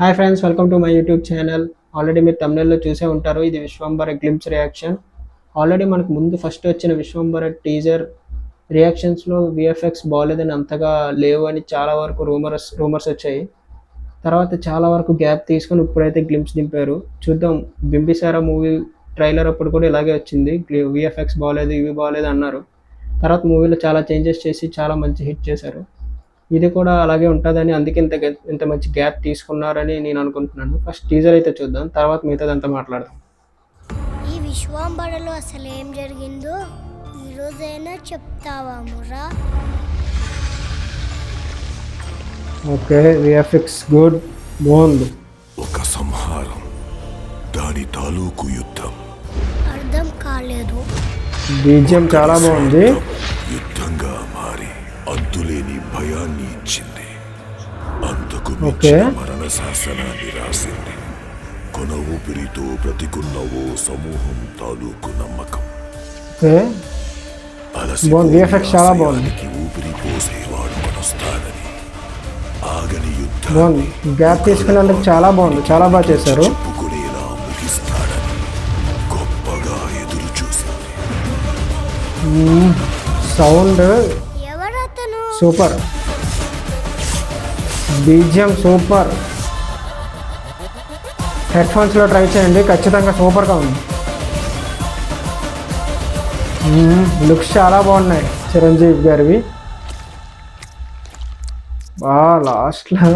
Hi friends welcome to my YouTube channel already మీరు తమిళలో చూసే ఉంటారు. ఇది విశ్వంబర గ్లిమ్స్ రియాక్షన్ ఆల్రెడీ మనకు ముందు ఫస్ట్ వచ్చిన విశ్వంబర టీజర్ రియాక్షన్స్లో విఎఫ్ఎక్స్ బాగాలేదని అంతగా లేవు అని చాలా వరకు రూమర్స్ రూమర్స్ వచ్చాయి. తర్వాత చాలా వరకు గ్యాప్ తీసుకొని ఇప్పుడైతే గ్లిమ్స్ దింపారు. చూద్దాం. బింబిసారా మూవీ ట్రైలర్ అప్పుడు కూడా ఇలాగే వచ్చింది. విఎఫ్ఎక్స్ బాగాలేదు ఇవి బాగాలేదు అన్నారు. తర్వాత మూవీలో చాలా చేంజెస్ చేసి చాలా మంచి హిట్ చేశారు. ఇది కూడా అలాగే ఉంటుందని అందుకే ఇంత ఇంత మంచి గ్యాప్ తీసుకున్నారని నేను అనుకుంటున్నాను. ఫస్ట్ టీజర్ అయితే చూద్దాం తర్వాత మిగతాదంతా మాట్లాడదాం. ఈ విశ్వాంబరలో అసలు ఏం జరిగిందో ఈ రోజైనా చెప్తావా మురా ఓకే విఎఫ్ఎక్స్ గుడ్ బాగుంది ఒక సంహారం దాని తాలూకు యుద్ధం. అర్థం కాలేదు. బీజియం చాలా బాగుంది. అంతులేని భయాన్ని ఇచ్చింది. అంతకు. మించిన మరణ శాసనాన్ని రాసింది. కొన ఊపిరితో బ్రతికున్న ఓ సమూహం తాలూకు నమ్మకం. ఊపిరి పోసేవాడు మనొస్తానని ఆగని యుద్ధం బాగుంది. గ్యాప్ తీసుకున్నందుకు చాలా బాగుంది. చాలా బాగా చేశారు. చెప్పుకునేలా ముగిస్తాడని గొప్పగా ఎదురు చూసింది sound super. BGM super. Head ఫోన్స్లో ట్రై చేయండి ఖచ్చితంగా సూపర్గా ఉంది. లుక్స్ చాలా బాగున్నాయి చిరంజీవి గారివి. బా లాస్ట్లో.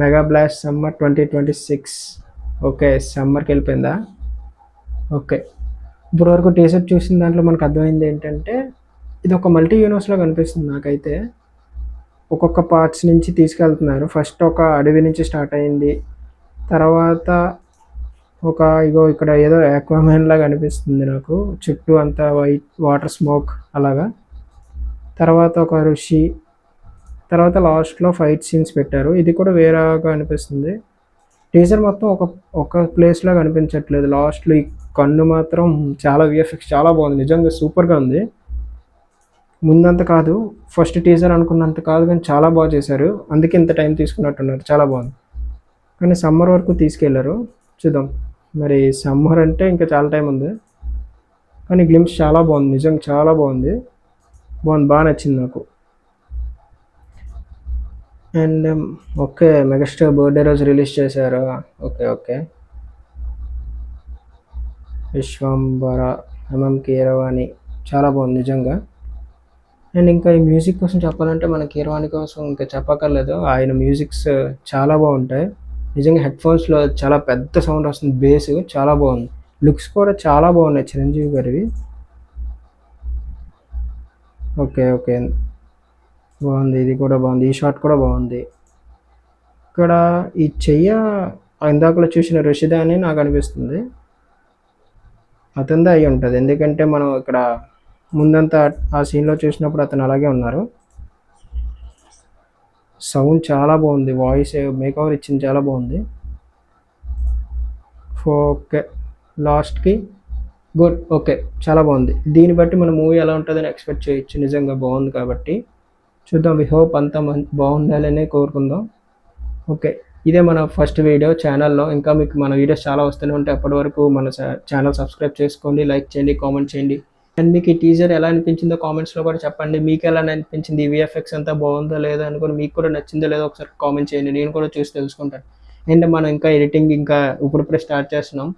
Mega blast summer twenty twenty six. Okay సమ్మర్కి వెళ్ళిపోయిందా? ఓకే. ఇప్పుడు వరకు టీషర్ట్ చూసిన దాంట్లో మనకు అర్థమైంది ఏంటంటే ఇది ఒక మల్టీ యూనివర్స్లో కనిపిస్తుంది నాకైతే. ఒక్కొక్క పార్ట్స్ నుంచి తీసుకెళ్తున్నారు. ఫస్ట్ ఒక అడవి నుంచి స్టార్ట్ అయింది. తర్వాత ఒక ఇగో ఇక్కడ ఏదో aquaman లాగా అనిపిస్తుంది నాకు. చుట్టూ అంతా వైట్ వాటర్ స్మోక్ అలాగా. తర్వాత ఒక ఋషి. తర్వాత లాస్ట్లో ఫైట్ సీన్స్ పెట్టారు. ఇది కూడా వేరేగా అనిపిస్తుంది. టీజర్ మొత్తం ఒక ఒక ప్లేస్లో కనిపించట్లేదు లాస్ట్లో ఈ కన్ను మాత్రం చాలా విఎఫ్ఎక్స్ చాలా బాగుంది. నిజంగా సూపర్గా ఉంది. ముందంత కాదు ఫస్ట్ టీజర్ అనుకున్నంత కాదు కానీ చాలా బాగా చేశారు. అందుకే ఇంత టైం తీసుకున్నట్టున్నారు. చాలా బాగుంది. కానీ సమ్మర్ వరకు తీసుకెళ్ళారు. చూద్దాం. మరి సమ్మర్ అంటే ఇంకా చాలా టైం ఉంది. కానీ గ్లిమ్స్ చాలా బాగుంది. నిజంగా చాలా బాగుంది. బాగుంది. బాగా నచ్చింది నాకు. And um, okay megastar birthday రోజు రిలీజ్ చేశారు? Okay okay. Vishwambhara MM Keeravani చాలా బాగుంది నిజంగా. అండ్ ఇంకా ఈ మ్యూజిక్ కోసం చెప్పాలంటే మన కీరవాణి కోసం ఇంకా చెప్పక్కర్లేదు. ఆయన మ్యూజిక్స్ uh, చాలా బాగుంటాయి. నిజంగా హెడ్ ఫోన్స్లో చాలా పెద్ద సౌండ్ వస్తుంది బేస్ చాలా బాగుంది. లుక్స్ కూడా చాలా బాగున్నాయి చిరంజీవి గారివి. Okay okay. బాగుంది ఇది కూడా బాగుంది ఈ షాట్ కూడా బాగుంది. ఇక్కడ ఈ చెయ్య ఇందాకలో చూసిన రుషిద అని నాకు అనిపిస్తుంది. అతనిదే అయి ఉంటుంది ఎందుకంటే మనం ఇక్కడ ముందంతా ఆ సీన్లో చూసినప్పుడు అతను అలాగే ఉన్నారు. సౌండ్ చాలా బాగుంది వాయిస్ మేకవర్ ఇచ్చింది చాలా బాగుంది. ఓకే లాస్ట్కి గుడ్ ఓకే చాలా బాగుంది. దీన్ని బట్టి మన మూవీ ఎలా ఉంటుందని ఎక్స్పెక్ట్ చేయొచ్చు నిజంగా బాగుంది కాబట్టి. చూద్దాం వి హోప్ అంతా మం బాగుండాలనే కోరుకుందాం. ఓకే ఇదే మన ఫస్ట్ వీడియో ఛానల్లో ఇంకా మీకు మన వీడియోస్ చాలా వస్తూనే ఉంటాయి. అప్పటి వరకు మన ఛానల్ సబ్స్క్రైబ్ చేసుకోండి లైక్ చేయండి కామెంట్ చేయండి. అండ్ మీకు ఈ టీజర్ ఎలా అనిపించిందో కామెంట్స్లో కూడా చెప్పండి. మీకు ఎలా అనిపించింది? విఎఫ్ఎక్స్ అంతా బాగుందో లేదో అనుకుని మీకు కూడా నచ్చిందో లేదో ఒకసారి కామెంట్ చేయండి. నేను కూడా చూసి తెలుసుకుంటాను. అండ్ మనం ఇంకా ఎడిటింగ్ ఇంకా ఇప్పుడిప్పుడే స్టార్ట్ చేస్తున్నాం.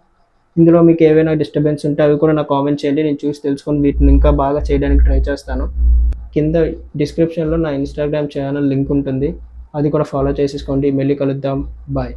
ఇందులో మీకు ఏవైనా డిస్టర్బెన్స్ ఉంటే అవి కూడా నాకు కామెంట్ చేయండి. నేను చూసి తెలుసుకొని వీటిని ఇంకా బాగా చేయడానికి ట్రై చేస్తాను. కింద డిస్క్రిప్షన్లో నా ఇన్స్టాగ్రామ్ ఛానల్ లింక్ ఉంటుంది. అది కూడా ఫాలో చేసేసుకోండి. మళ్ళీ కలుద్దాం. బాయ్